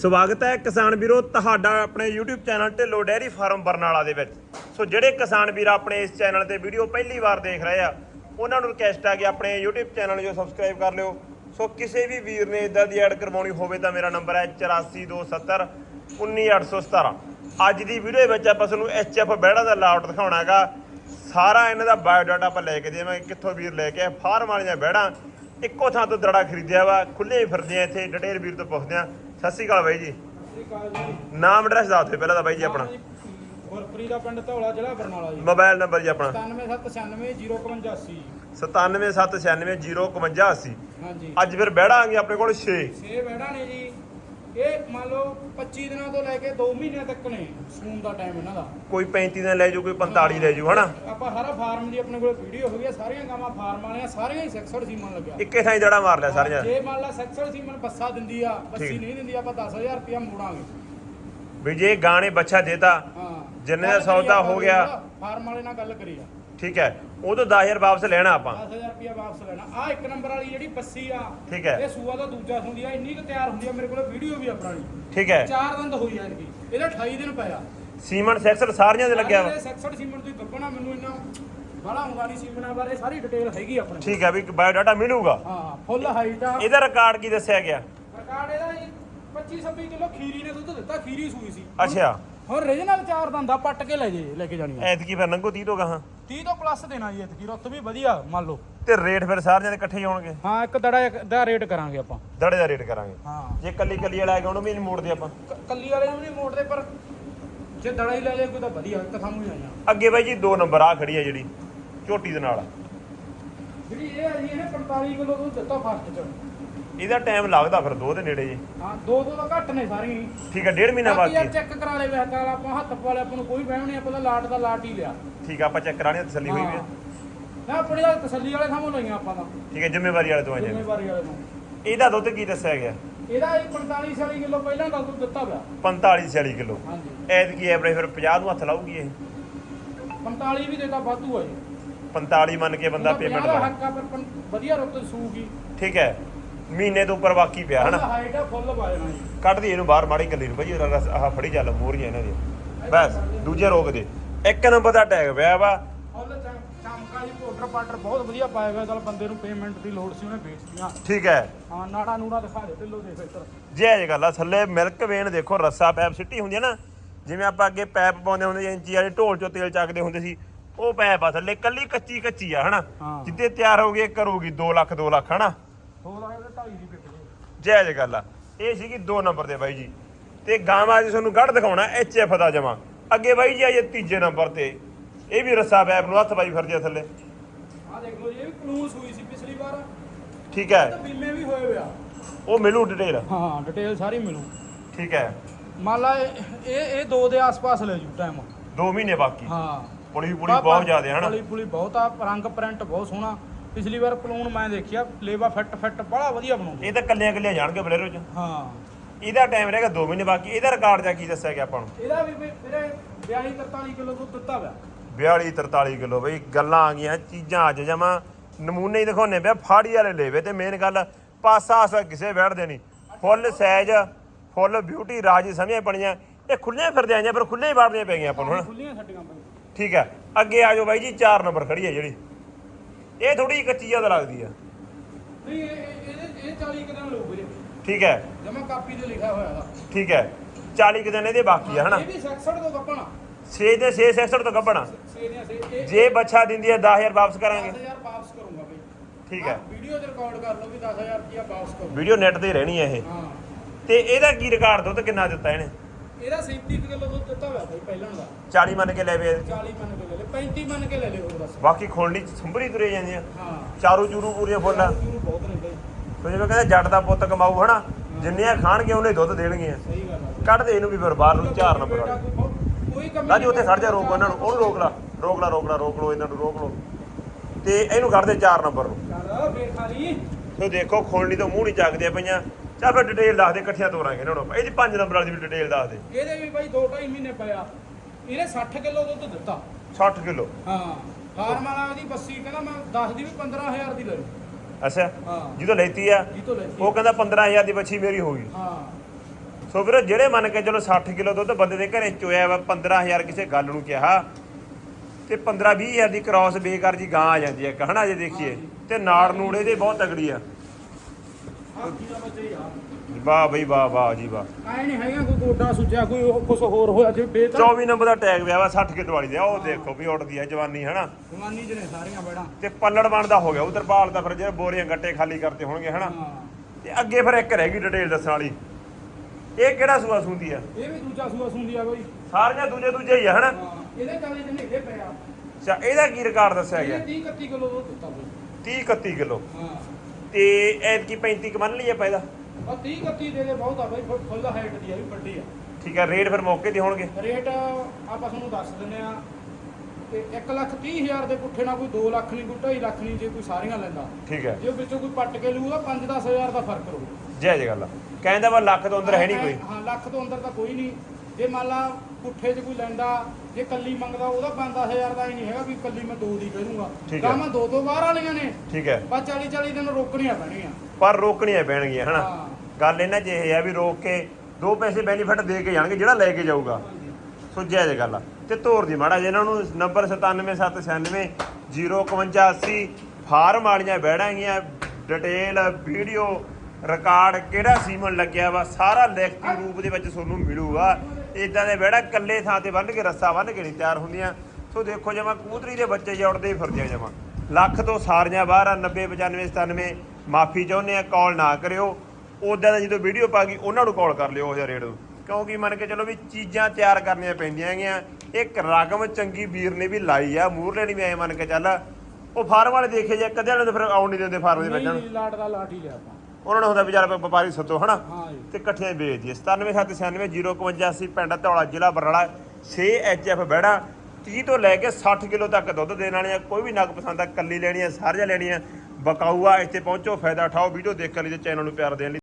ਸਵਾਗਤ ਹੈ ਕਿਸਾਨ ਵੀਰੋ ਤੁਹਾਡਾ ਆਪਣੇ YouTube channel Dhillon dairy farm Barnala ਦੇ ਵਿੱਚ। ਸੋ ਜਿਹੜੇ ਕਿਸਾਨ ਵੀਰ ਆਪਣੇ ਇਸ ਚੈਨਲ ਤੇ ਵੀਡੀਓ ਪਹਿਲੀ ਵਾਰ ਦੇਖ ਰਹੇ ਆ, ਉਹਨਾਂ ਨੂੰ ਰਿਕਵੈਸਟ ਆ ਕਿ ਆਪਣੇ YouTube ਚੈਨਲ ਨੂੰ ਸਬਸਕ੍ਰਾਈਬ ਕਰ ਲਿਓ। ਸੋ ਕਿਸੇ ਵੀ ਵੀਰ ਨੇ ਇਦਾਂ ਦੀ ਐਡ ਕਰਵਾਉਣੀ ਹੋਵੇ ਤਾਂ ਮੇਰਾ ਨੰਬਰ ਹੈ 8427 19817 ਅੱਜ ਦੀ ਵੀਡੀਓ ਵਿੱਚ ਆਪਾਂ ਤੁਹਾਨੂੰ ਐਚਐਫ ਬੈੜਾ ਦਾ ਲਾਊਟ ਦਿਖਾਉਣਾਗਾ ਸਾਰਾ ਇਹਨਾਂ ਦਾ ਬਾਇਓਡਾਟਾ ਆਪਾਂ ਲੈ ਕੇ ਦੇਵਾਂਗੇ, ਕਿੱਥੋਂ ਵੀਰ ਲੈ ਕੇ ਆਏ, ਫਾਰਮ ਵਾਲੀਆਂ ਬੈੜਾਂ ਇੱਕੋ ਥਾਂ ਤੋਂ ਦੜਾ ਖਰੀਦਿਆ ਵਾ ਖੁੱਲੇ ਫਿਰਦੇ ਆ ਇੱਥੇ ਡਟੇਰ ਵੀਰ ਤੋਂ ਪੁੱਛਦੇ ਆ ਸਤਿ ਸ਼੍ਰੀ ਅਕਾਲ ਬਾਈ ਜੀ। ਨਾਮ ਐਡਰੈਸ ਦੱਸ ਦਿਓ ਪਹਿਲਾਂ ਤਾਂ ਬਾਈ ਜੀ ਆਪਣਾ। ਗੁਰਪ੍ਰੀਤ ਦਾ ਪਿੰਡ ਧੌਲਾ ਜ਼ਿਲ੍ਹਾ ਬਰਨਾਲਾ ਜੀ। ਮੋਬਾਈਲ ਨੰਬਰ ਜੀ ਆਪਣਾ। 9796905180 9779051081 ਹਾਂਜੀ। ਅੱਜ ਫਿਰ ਗਈ ਆਪਣੇ ਕੋਲ 6 ਛੇ ਬੈੜਾਂ ਨੇ ਜੀ। ਇਹ ਮੰਨ ਲਓ 25 ਦਿਨਾਂ ਤੋਂ ਲੈ ਕੇ 2 ਮਹੀਨਿਆਂ ਤੱਕ ਨੇ ਸੂਨ ਦਾ ਟਾਈਮ ਇਹਨਾਂ ਦਾ। ਕੋਈ 35 ਦਿਨ ਲੈ ਜਾਊ ਕੋਈ 45 ਲੈ ਜਾਊ ਹਨਾ? ਆਪਾਂ ਸਾਰਾ ਫਾਰਮ ਦੀ ਆਪਣੇ ਕੋਲ ਵੀਡੀਓ ਹੈ ਸਾਰੀਆਂ ਗਾਵਾਂ ਫਾਰਮ ਵਾਲੀਆਂ ਸਾਰੀਆਂ ਹੀ ਸੈਕਸਰ ਸੀਮਨ ਲੱਗਿਆ। ਇੱਕੇ ਥਾਂ ਦੜਾ ਮਾਰ ਲਿਆ ਸਾਰੀਆਂ। ਜੇ ਮੰਨ ਲਾ ਸੈਕਸਰ ਸੀਮਨ ਬੱਸਾ ਦਿੰਦੀ ਆ ਬੱਸੀ। ਨਹੀਂ ਦਿੰਦੀ ਆਪਾਂ 10000 ਰੁਪਇਆ ਮੋੜਾਂਗੇ। ਵੀ ਜੇ ਗਾਣੇ ਬੱਚਾ ਦੇਤਾ ਹਾਂ। ਜਿੰਨੇ ਦਾ ਸੌਦਾ ਹੋ ਗਿਆ। ਫਾਰਮ ਵਾਲੇ ਨਾਲ ਗੱਲ ਕਰੀ ਆ। ਠੀਕ ਹੈ। ਉਹ ਤੋਂ 10000 ਵਾਪਸ ਲੈਣਾ ਆਪਾਂ। 10000 ਰੁਪਇਆ ਵਾਪਸ ਲੈਣਾ। ਆ ਇੱਕ ਨੰਬਰ ਵਾਲੀ ਜਿਹੜੀ ਬੱਸੀ ਆ ਠੀਕ ਹੈ। ਇਹ ਸੂਆ ਦਾ ਦੂਜਾ ਹੁੰਦੀ ਆ ਇੰਨੀ ਕੁ ਤਿਆਰ ਹੁੰਦੀ ਆ ਮੇਰੇ ਕੋਲ ਵੀਡੀਓ ਵੀ ਆ ਪੁਰਾਣੀ। ਠੀਕ ਹੈ। ਚਾਰ ਦੰਦ ਹੋਈ ਆ ਇਹਦੀ। ਇਹਦਾ 28 ਦਿਨ ਪਿਆ। ਸੀਮਨ ਸੈਕਸਰ ਸਾਰੀਆਂ ਦੇ ਲੱਗਿਆ ਵਾ। ਸੈਕਸਡ ਸੀਮਨ ਤੋਂ ਗੱਬਣਾ ਮੈਨੂੰ ਇੰਨਾ ਬੜਾ ਨਹੀਂ ਸੀਮਨਾਂ ਬਾਰੇ ਸਾਰੀ ਡਿਟੇਲ ਹੈਗੀ ਆਪਣੇ। ਠੀਕ ਹੈ ਵੀ ਬਾਇਓਡਾਟਾ ਮਿਲੂਗਾ। ਹਾਂ ਫੁੱਲ ਹਾਈਟ ਆ। ਇਹਦਾ ਰਿਕਾਰਡ ਕੀ ਦੱਸਿਆ ਗਿਆ? ਰਿਕਾਰਡ ਇਹਦਾ ਜੀ 25 26 ਕਿਲੋ ਖੀਰੀ ਨੇ ਦੁੱਧ ਦਿੱਤਾ ਖੀਰੀ ਸੂਈ ਸੀ। ਅੱਛਾ। ਹੁਣ ਰੀਜਨਲ ਚਾਰ ਦੰਦਾ ਪੱਟ ਕੇ ਲੈ ਜੇ ਲੈ ਕੇ ਜਾਣੀਆਂ। ਐਤਕੀ ਫਿਰ ਨੰਗੋ 30 ਤੋਂ ਗਾਹਾਂ। 30 ਤੋਂ ਪਲੱਸ ਦੇਣਾ ਜੀ ਇਤਕੀ ਰੁੱਤ ਵੀ ਵਧੀਆ ਮੰਨ ਲਓ। ਤੇ ਰੇਟ ਫਿਰ ਸਾਰਿਆਂ ਦੇ ਇਕੱਠੇ ਹੀ ਹੋਣਗੇ? ਹਾਂ ਇੱਕ ਦੜਾ ਦਾ ਰੇਟ ਕਰਾਂਗੇ ਆਪਾਂ। ਦੜੇ ਦਾ ਰੇਟ ਕਰਾਂਗੇ। ਹਾਂ। ਜੇ ਕੱਲੀ ਕੱਲੀ ਵਾਲਾ ਹੈਗਾ ਉਹਨੂੰ ਵੀ ਨਹੀਂ ਮੋੜਦੇ ਆਪਾਂ। ਕੱਲੀ ਵਾਲੇ ਨੂੰ ਨਹੀਂ ਮੋੜਦੇ ਪਰ ਜੇ ਦੜਾ ਹੀ ਲੈ ਜੇ ਕੋਈ ਤਾਂ ਵਧੀਆ ਇੱਕ ਥਾਂ ਨੂੰ ਹੀ ਅੱਗੇ ਬਾਈ ਜੀ ਦੋ ਨੰਬਰ ਆ ਖੜੀ ਹੈ ਜਿਹੜੀ ਝੋਟੀ ਦੇ ਨਾਲ। ਜਿਹੜੀ ਇਹ ਆ ਜੀ ਇਹਨੇ 45 ਕਿਲੋ ਦੁੱਧ ਦਿੱਤਾ ਫਸਟ ਚ। ਇਹਦਾ ਟਾਈਮ ਲੱਗਦਾ ਫਿਰ ਦੋ ਦੇ ਨੇੜੇ ਜੀ। ਹਾਂ ਦੋ ਦੋ ਤਾਂ ਘੱਟ ਨੇ ਸਾਰੀਆਂ ਹੀ ਠੀਕ ਹੈ ਡੇਢ ਮਹੀਨਾ ਬਾਕੀ ਯਾਰ ਚੈੱਕ ਕਰਾ ਲੈ ਵੇਖ ਕਾਲ ਆਪਾਂ ਹੱਥ ਵਾਲੇ ਆਪਾਂ ਨੂੰ ਕੋਈ ਵਹਿਮ ਨਹੀਂ ਆਪਾਂ ਤਾਂ ਲਾਟ ਦਾ ਲਾਟ ਹੀ ਲਿਆ। ਠੀਕ ਆ ਆਪਾਂ ਚੈੱਕ ਕਰਾਣੀ ਤਸੱਲੀ ਹੋਈ ਵੀ ਹੈ। ਨਾ ਆਪਣੀ ਦਾ ਤਸੱਲੀ ਵਾਲੇ ਥਾਂ ਲਈਆਂ ਆਪਾਂ ਤਾਂ। ਠੀਕ ਹੈ ਜ਼ਿੰਮੇਵਾਰੀ ਵਾਲੇ ਤੋਂ ਆ ਜੀ। ਜ਼ਿੰਮੇਵਾਰੀ ਵਾਲੇ ਤੋਂ। ਇਹਦਾ ਦੁੱਧ ਕੀ ਦੱਸਿਆ ਗਿਆ? ਇਹਦਾ ਇਹ 45 40 ਕਿਲੋ ਪਹਿਲਾਂ ਦਾ ਦੁੱਧ ਦਿੱਤਾ ਪਿਆ। 45 46 ਕਿਲੋ। ਹਾਂਜੀ। ਐਤਕੀ ਐਵਰੇਜ ਫਿਰ 50 ਨੂੰ ਹੱਥ ਲਾਊਗੀ ਇਹ। 45 ਵੀ ਦੇਤਾ ਵਾਧੂ ਆ ਜੀ। 45 ਮੰਨ ਕੇ ਬੰਦਾ ਉਹਦਾ ਪੇਮੈਂਟ ਦਾ। ਲਾ ਹੱਕ ਆ ਪਰ ਪੰ- ਵਧੀਆ ਰੁੱਤ ਸੂਗੀ। ਠੀਕ ਹੈ। ਮਹੀਨੇ ਤੋਂ ਉੱਪਰ ਬਾਕੀ ਪਿਆ ਹਨਾ? ਹਾਈਟ ਆ ਫੁੱਲ ਪਾ ਜਾਣਾ ਜੀ। ਕੱਢਦੀ ਇਹਨੂੰ ਬਾਹਰ ਮਾੜੀ ਕੱਲੀ ਨੂੰ ਭਾਜੀ ਰਸ- ਆਹ ਫੜੀ ਚੱਲ ਮੋਰੀਆਂ ਇਹਨਾਂ ਦੀ ਬਸ ਦੂਜੇ ਰੋਕ ਦੇ। ਇੱਕ ਨੰਬਰ ਦਾ ਟੈਗ ਪਿਆ ਵਾ। ਫੁੱਲ ਚਮ- ਚਮਕਾ ਜੀ ਪਾਊਡਰ ਪਾਊਡਰ ਬਹੁਤ ਵਧੀਆ ਪਾਇਆ ਹੋਇਆ ਚਲ ਬੰਦੇ ਨੂੰ ਪੇਮੈਂਟ ਦੀ ਲੋੜ ਸੀ ਉਹਨੇ ਵੇਚਤੀਆਂ। ਠੀਕ ਹੈ। ਹਾਂ ਨਾੜਾ ਨੂੜਾ ਦਿਖਾ ਦੇ ਢਿੱਲੋ ਦੇ ਫਿੱਟਰ ਜੈ ਗੱਲ ਆ ਥੱਲੇ ਮਿਲਕ ਵੇਨ ਦੇਖੋ ਰੱਸਾ ਪੈਪ ਸਿੱਟੀ ਹੁੰਦੀ ਹੈ ਨਾ। ਜਿਵੇਂ ਆਪਾਂ ਅੱਗੇ ਪੈਪ ਪਾਉਂਦੇ ਹੁੰਦੇ ਸੀ ਇੰਚੀ ਵਾਲੇ ਢੋਲ ਚੋਂ ਤੇਲ ਚੱਕਦੇ ਹੁੰਦੇ ਸੀ ਉਹ ਪੈਪ ਆ ਥੱਲੇ ਕੱਲੀ ਕੱਚੀ ਕੱਚੀ ਆ ਹਨਾ? ਹਾਂ। ਜਿੱਦੇ ਤਿਆਰ ਹੋ ਗਈ ਕਰੂਗੀ 2 ਲੱਖ 2 ਲੱਖ ਹਨਾ? ਹੋ ਲੱਗਾ ਤੇ ਢਾਈ ਦੀ ਵਿਕ ਜੇ ਜੈ ਜੈ ਗੱਲ ਆ। ਇਹ ਸੀਗੀ 2 ਨੰਬਰ ਤੇ ਬਾਈ ਜੀ। ਤੇ ਗਾਵਾਂ ਅੱਜ ਤੁਹਾਨੂੰ ਗੜ ਦਿਖਾਉਣਾ ਐਚ ਐਫ ਦਾ ਜਮਾ। ਅੱਗੇ ਬਾਈ ਜੀ ਆਏ ਤੀਜੇ ਨੰਬਰ ਤੇ। ਇਹ ਵੀ ਰੱਸਾ ਪੈਪ ਨੂੰ ਹੱਥ ਬਾਈ ਫਿਰਦੇ ਆ ਥੱਲੇ। ਆਹ ਦੇਖ ਲਓ ਜੀ ਇਹ ਵੀ ਕਲੂਸ ਹੋਈ ਸੀ ਪਿਛਲੀ ਵਾਰ। ਠੀਕ ਹੈ। ਤਾਂ ਬੀਮੇ ਵੀ ਹੋਏ ਹੋਇਆ ਉਹ ਮਿਲੂ ਡਿਟੇਲ ਹਾਂ ਡਿਟੇਲ ਸਾਰੀ ਮਿਲੂ। ਠੀਕ ਹੈ। ਮੰਨ ਲਾ ਇਹ ਇਹ ਇਹ ਦੋ ਦੇ ਆਸ-ਪਾਸ ਲੈ ਜੂ ਟਾਈਮ 2 ਮਹੀਨੇ ਬਾਕੀ। ਹਾਂ। ਪੁਲੀ ਪੁਲੀ ਬਹੁਤ ਜ਼ਿਆਦਾ ਹਨਾ। ਪੁਲੀ ਪੁਲੀ ਬਹੁਤ ਆ ਰੰਗ ਪ੍ਰਿੰਟ ਬਹੁਤ ਸੋਹਣਾ। ਪਿਛਲੀ ਵਾਰ ਪਲੂਨ ਮੈਂ ਦੇਖਿਆ ਲੇਵਾ ਫਿੱਟ ਫਿੱਟ ਬੜਾ ਵਧੀਆ ਬਣਾਉਂਦੇ ਇਹ ਤਾਂ ਕੱਲੀਆਂ ਕੱਲੀਆਂ ਜਾਣਗੇ ਬਲੇਰੋ ਚ। ਹਾਂ। ਇਹਦਾ ਟਾਈਮ ਰਹੇਗਾ 2 ਮਹੀਨੇ ਬਾਕੀ ਇਹਦਾ ਰਿਕਾਰਡ ਜਾਂ ਕੀ ਦੱਸਿਆ ਗਿਆ ਆਪਾਂ ਨੂੰ? ਇਹਦਾ ਵੀ ਵੀ ਵੀਰੇ 42 43 ਕਿਲੋ ਦੁੱਧ ਦਿੱਤਾ ਹੋਇਆ। 42 43 ਕਿਲੋ ਬਈ ਗੱਲਾਂ ਆ ਗਈਆਂ ਚੀਜ਼ਾਂ ਅੱਜ ਜਮਾ ਨਮੂਨੇ ਹੀ ਦਿਖਾਉਣੇ ਪਿਆ ਫਾੜੀ ਵਾਲੇ ਲੈਵੇ ਤੇ ਮੇਨ ਗੱਲ ਪਾਸਾ ਆਸਾ ਕਿਸੇ ਬੈਠਦੇ ਨਹੀਂ। ਫੁੱਲ ਸਾਈਜ਼ ਫੁੱਲ ਬਿਊਟੀ ਰਾਜੀ ਸਮਝੇ ਪਣੀਆਂ ਇਹ ਖੁੱਲੇ ਫਿਰਦੇ ਆਈਆਂ ਪਰ ਖੁੱਲੇ ਹੀ ਬਾੜਦੀਆਂ ਪੈ ਗਈਆਂ ਆਪਾਂ ਨੂੰ ਹਨਾ? ਖੁੱਲੀਆਂ ਛੱਡੀਆਂ ਪਈਆਂ। ਠੀਕ ਹੈ। ਅੱਗੇ ਆ ਜਾਓ ਬਾਈ ਜੀ 4 ਨੰਬਰ ਖੜੀ ਹੈ ਜਿਹੜੀ। ਇਹ ਥੋੜੀ ਕੱਚੀ ਜ਼ਿਆਦਾ ਲੱਗਦੀ ਆ। ਨਹੀਂ ਇਹ ਇਹ- ਇਹਦੇ ਇਹ 40 ਕਿਦਾਂ ਲਊ ਵੀਰੇ। ਠੀਕ ਹੈ। ਜਮਾ ਕਾਪੀ ਤੇ ਲਿਖਿਆ ਹੋਇਆ ਦਾ ਠੀਕ ਹੈ। 40 ਕੁ ਦਿਨ ਇਹਦੇ ਬਾਕੀ ਆ ਹਨਾ? ਇਹ ਵੀ 66 ਤੋਂ ਕੱਪਣਾ। 6 ਦੇ 6 66 ਤੋਂ ਕੱਢਣਾ ਸੇ ਦੀਆਂ ਸੇ ਇਹ ਜੇ ਬੱਚਾ ਦਿੰਦੀ ਹੈ 10000 ਵਾਪਸ ਕਰਾਂਗੇ। 10000 ਵਾਪਸ ਕਰੂੰਗਾ ਬਈ। ਠੀਕ ਹੈ। ਵੀਡੀਓ ਤੇ ਰਿਕਾਰਡ ਕਰ ਲਓ ਵੀ 10000 ਰੁਪਇਆ ਵਾਪਸ ਕਰੂੰ। ਵੀਡੀਓ ਨੈਟ ਤੇ ਰਹਿਣੀ ਹੈ ਇਹ। ਹਾਂ। ਤੇ ਇਹਦਾ ਕੀ ਰਿਕਾਰਡ ਦੁੱਧ ਕਿੰਨਾ ਦਿੱਤਾ ਇਹਨੇ? ਇਹਦਾ 37 ਕਿਲੋ ਦੁੱਧ ਦਿੱਤਾ ਹੋਇਆ ਬਈ ਪਹਿਲਾਂ ਦਾ। 40 ਮੰਨ ਕੇ ਲੈ ਵੇ 40 ਮੰਨ ਕੇ ਲੈ ਲੈ 35 ਮੰਨ ਕੇ ਲੈ ਲਿਓ ਬਸ। ਬਾਕੀ ਖੋਲਣੀ ਸੰਭਰੀ ਤੁਰੇ ਜਾਂਦੀਆਂ। ਹਾਂ। ਚਾਰੂ ਚੂਰੂ ਪੂਰੀਆਂ ਫੁੱਲ। ਬਹੁਤ ਨੇ ਬਈ। ਤੇ ਜਿਵੇਂ ਕਹਿੰਦੇ ਜੱਟ ਦਾ ਪੁੱਤ ਕਮਾਊ ਹਨਾ? ਜਿੰਨੀਆਂ ਖਾਣਗੇ ਉਹਨੇ ਦੁੱਧ ਦੇਣਗੀਆਂ। ਸਹੀ ਗੱਲ ਆ ਕੱਢ ਦੇ ਇਹਨੂੰ ਵੀ ਫਿਰ ਬਾਹਰ ਨੂੰ 4 ਨੰਬਰ ਵਾਲੀ ਕੋਈ ਕਮੀ ਰਾਜੀ ਉੱਥੇ ਖੜ ਜਾ ਰੋਕ ਇਹਨਾਂ ਨੂੰ। ਉਹਨੂੰ ਰੋਕ ਲਾ। ਰੋਕ ਲਾ ਰੋਕ ਲਾ ਰੋਕ ਲੋ ਇਹਨਾਂ ਨੂੰ ਰੋਕ ਲੋ ਤੇ ਇਹਨੂੰ ਕੱਢ ਦੇ 4 ਨੰਬਰ ਨੂੰ। ਕਰ ਫੇਰ ਖਾਲੀ ਤੇ ਦੇਖੋ ਖੋਲਣੀ ਤੋਂ ਮੂੰਹ ਨਹੀਂ ਚੱਕਦੇ ਪਈਆਂ। ਚੱਲ ਫਿਰ ਡਿਟੇਲ ਦੱਸ ਦੇ ਇਕੱਠੀਆਂ ਤੋਰਾਂਗੇ ਇਹਨਾਂ ਨੂੰ ਇਹਦੀ 5 ਨੰਬਰ ਵਾਲੀ ਵੀ ਡਿਟੇਲ ਦੱਸ ਦੇ। ਇਹਦੇ ਵੀ ਬਾਈ 2.5 ਮਹੀਨੇ ਪਿਆ ਇਹਨੇ 60 ਕਿਲੋ ਦੁੱਧ ਦਿੱਤਾ। 60 ਕਿਲੋ? ਹਾਂ ਫਾਰਮ ਵਾਲਾ ਦੀ ਬੱਸੀ ਕਹਿੰਦਾ ਮੈਂ 10 ਦੀ ਵੀ 15000 ਦੀ ਲੈ ਲੂ ਅੱਛਾ ਹਾਂ। ਜਦੋਂ ਲੈਤੀ ਆ? ਜੀ ਤੋਂ ਲੈ ਉਹ ਕਹਿੰਦਾ 15000 ਦੀ ਬੱਚੀ ਮੇਰੀ ਹੋ ਗਈ। ਹਾਂ। ਸੋ ਵੀਰੋ ਜਿਹੜੇ ਮੰਨ ਕੇ ਚਲੋ 60 ਕਿਲੋ ਦੁੱਧ ਬੰਦੇ ਦੇ ਘਰੇ ਚੋਇਆ ਵਾ 15000 ਕਿਸੇ ਗੱਲ ਨੂੰ ਕਿਹਾ ਤੇ 15 20000 ਦੀ ਕ੍ਰਾਸ ਬੇਕਾਰ ਜੀ ਗਾਂ ਆ ਜਾਂਦੀ ਹੈ ਕਹਣਾ ਜੇ ਦੇਖੀਏ। ਤੇ ਨਾੜ ਨੂੜ ਇਹਦੇ ਬਹੁਤ ਤਗੜੀ ਦਾ ਆ। ਵਾਹ ਬਈ ਵਾਹ ਵਾਹ ਜੀ ਵਾਹ। ਐ ਨਹੀਂ ਹੈਗਾ ਕੋਈ ਗੋਡਾ ਸੁੱਜਿਆ ਕੋਈ ਕੁਝ ਹੋਰ ਹੋਇਆ ਜੇ ਬੇਤਾ 24 ਨੰਬਰ ਦਾ ਟੈਗ ਪਿਆ ਵਾ 60 ਕਿਲੋ ਵਾਲੀ ਦੇ ਉਹ ਦੇਖੋ ਵੀ ਉੱਡਦੀ ਹੈ ਜਵਾਨੀ ਹਨਾ? ਜਵਾਨੀ ਚ ਨੇ ਸਾਰੀਆਂ ਬੈੜਾਂ। ਤੇ ਪੱਲੜ ਬਣਦਾ ਹੋ ਗਿਆ ਉਧਰ ਭਾਲ ਦਾ ਫਿਰ ਜਿਹੜੇ ਬੋਰੀਆਂ ਗੱਟੇ ਖਾਲੀ ਕਰਤੇ ਹੋਣਗੇ ਹਨਾ? ਤੇ ਅੱਗੇ ਫਿਰ ਇੱਕ ਰਹਿ ਗਈ ਡਿਟੇਲ ਦੱਸਣ ਵਾਲੀ। ਇਹ ਕਿਹੜਾ ਸੂਆ ਸੁੰਦੀ ਆ? ਇਹ ਵੀ ਦੂਜਾ ਸੂਆ ਸੁੰਦੀ ਆ ਕੋਈ ਸਾਰੀਆਂ ਦੂਜੇ ਦੂਜੇ ਹੀ ਆ ਹਨਾ? ਇਹਦੇ ਕਾਲੇ ਜਨੇ ਇਹ ਪਿਆ। ਅੱਛਾ ਇਹਦਾ ਕੀ ਰਿਕਾਰਡ ਦੱਸਿਆ ਗਿਆ? ਇਹ 30 31 ਕਿਲੋ ਦੁੱਧ ਦਿੱਤਾ ਬਈ। 30 31 ਕਿਲੋ। ਹਾਂ। ਤੇ ਐਤਕੀ 35 ਕ ਮੰਨ ਲਈਏ ਪੈਦਾ ਆ 30 31 ਦੇ ਦੇ ਬਹੁਤ ਆ ਬਈ ਫੁੱਲ- ਫੁੱਲ ਹਾਈਟ ਦੀ ਆ ਵੀ ਵੱਡੀ ਆ। ਠੀਕ ਆ ਰੇਟ ਫਿਰ ਮੌਕੇ ਤੇ ਹੋਣਗੇ? ਰੇਟ ਆਪਾਂ ਤੁਹਾਨੂੰ ਦੱਸ ਦਿੰਨੇ ਆ ਤੇ 1 ਲੱਖ 30 ਹਜ਼ਾਰ ਦੇ ਪੁੱਠੇ ਨਾਲ ਕੋਈ 2 ਲੱਖ ਨਹੀਂ ਕੋਈ 2.5 ਲੱਖ ਨਹੀਂ ਜੇ ਕੋਈ ਸਾਰੀਆਂ ਲੈਂਦਾ। ਠੀਕ ਹੈ ਜੇ ਉਹ ਵਿੱਚੋਂ ਕੋਈ ਪੱਟ ਕੇ ਲੂਗਾ 5-10 ਹਜ਼ਾਰ ਦਾ ਫ਼ਰਕ ਰਹੂ। ਜੈ ਜੈ ਗੱਲ ਆ। ਕਹਿੰਦਾ ਵਾ ਲੱਖ ਤੋਂ ਅੰਦਰ ਹੈ ਨਹੀਂ ਕੋਈ। ਹਾਂ ਲੱਖ ਤੋਂ ਅੰਦਰ ਤਾਂ ਕੋਈ ਨਹੀਂ। ਜੇ ਮੰਨ ਲਾ ਪੁੱਠੇ 'ਚ ਕੋਈ ਲੈਂਦਾ ਜੇ ਕੱਲੀ ਮੰਗਦਾ ਉਹਦਾ 5-10000 ਦਾ ਹੀ ਨਹੀਂ ਹੈਗਾ ਵੀ ਕੱਲੀ ਮੈਂ ਦੋ ਦੀ ਕਹਿ ਦੂੰਗਾ ਠੀਕ ਹੈ। ਦੋ ਦੋ ਬਾਹਰ ਵਾਲੀਆਂ ਨੇ। ਠੀਕ ਹੈ। ਬਸ 40-40 ਦਿਨ ਰੋਕਣੀਆਂ ਪੈਣਗੀਆਂ। ਪਰ ਰੋਕਣੀਆਂ ਪੈਣਗੀਆਂ ਹਨਾ? ਹਾਂ। ਗੱਲ ਇਹਨਾਂ 'ਚ ਇਹ ਆ ਵੀ ਰੋਕ ਕੇ ਦੋ ਪੈਸੇ ਬੈਨੀਫਿਟ ਦੇ ਕੇ ਜਾਣਗੇ ਜਿਹੜਾ ਲੈ ਕੇ ਜਾਊਗਾ। ਸੋ ਜੈ ਜੈ ਗੱਲ ਆ। ਤੇ ਤੋਰ ਦੀ ਮਾੜਾ ਜਿਹਾ ਇਹਨਾਂ ਨੂੰ ਨੰਬਰ 97796 05180 ਫਾਰਮ ਵਾਲੀਆਂ ਬਹਿੜਾਂ ਹੈਗੀਆਂ ਡਿਟੇਲ ਵੀਡੀਓ ਰਿਕਾਰਡ ਕਿਹੜਾ ਸੀਮਨ ਲੱਗਿਆ ਵਾ ਸਾਰਾ ਲਿਖਤੀ ਰੂਪ ਦੇ ਵਿੱਚ ਤੁਹਾਨੂੰ ਮਿਲੂਗਾ। ਇਦਾਂ ਦੇ ਬਹਿੜਾ ਕੱਲੇ ਥਾਂ ਤੇ ਬੰਨ ਕੇ ਰੱਸਾ ਬੰਨ ਕੇ ਨਹੀਂ ਤਿਆਰ ਹੁੰਦੀਆਂ। ਸੋ ਦੇਖੋ ਜਮਾ ਕਬੂਤਰੀ ਦੇ ਬੱਚੇ ਜੋੜਦੇ ਫਿਰਦੇ ਜਮਾ। ਲੱਖ ਤੋਂ ਸਾਰੀਆਂ ਬਾਹਰ ਆ 90 95 97 ਮਾਫੀ ਚਾਹੁੰਦੇ ਆ ਕਾਲ ਨਾ ਕਰਿਓ। ਉਦਾਂ ਦਾ ਜਦੋਂ ਵੀਡੀਓ ਪਾ ਗਈ ਉਹਨਾਂ ਨੂੰ ਕਾਲ ਕਰ ਲਿਓ ਉਹ ਜਿਹਾ ਰੇਟ ਨੂੰ। ਕਿਉਂਕਿ ਮੰਨ ਕੇ ਚਲੋ ਵੀ ਚੀਜ਼ਾਂ ਤਿਆਰ ਕਰਨੀਆਂ ਪੈਂਦੀਆਂ ਹੈਗੀਆਂ। ਇੱਕ ਰਕਮ ਚੰਗੀ ਵੀਰ ਨੇ ਵੀ ਲਾਈ ਆ ਮੂਰਲੇ ਨਹੀਂ ਵੀ ਐ ਮੰਨ ਕੇ ਚੱਲ। ਉਹ ਫਾਰਮ ਵਾਲੇ ਦੇਖੇ ਜੇ ਕਦੇ ਵਾਲੇ ਫਿਰ ਆਉਣ ਨਹੀਂ ਦਿੰਦੇ ਫਾਰਮ ਦੇ ਵਿੱਚ ਲਾਟ ਦਾ ਲਾਟ ਹੀ ਲਿਆ ਆਪਾਂ। ਉਹਨਾਂ ਨੂੰ ਹੁੰਦਾ ਵਿਚਾਰਾ ਵਪਾਰੀ ਸੱਤੋ ਹਨਾ? ਤੇ ਇਕੱਠੀਆਂ ਹੀ ਵੇਚ ਦਈਏ। 9779051085 ਪਿੰਡ ਧੌਲਾ ਜ਼ਿਲ੍ਹਾ ਬਰਨਾਲਾ 6 ਐਚਐਫ ਬਹਿੜਾ 30 ਤੋਂ ਲੈ ਕੇ 60 ਕਿਲੋ ਤੱਕ ਦੁੱਧ ਦੇਣ ਵਾਲੀਆਂ ਕੋਈ ਵੀ ਨਗ ਪਸੰਦ ਆ ਕੱਲੀ ਲੈਣੀ ਆ ਸਾਰੀਆਂ ਲੈਣੀਆਂ। ਬਕਾਊਆ ਇੱਥੇ ਪਹੁੰਚੋ ਫਾਇਦਾ ਉਠਾਓ ਵੀਡੀਓ ਦੇਖਣ ਲਈ ਤੇ ਚੈਨਲ ਨੂੰ ਪਿਆਰ ਦੇਣ ਲਈ।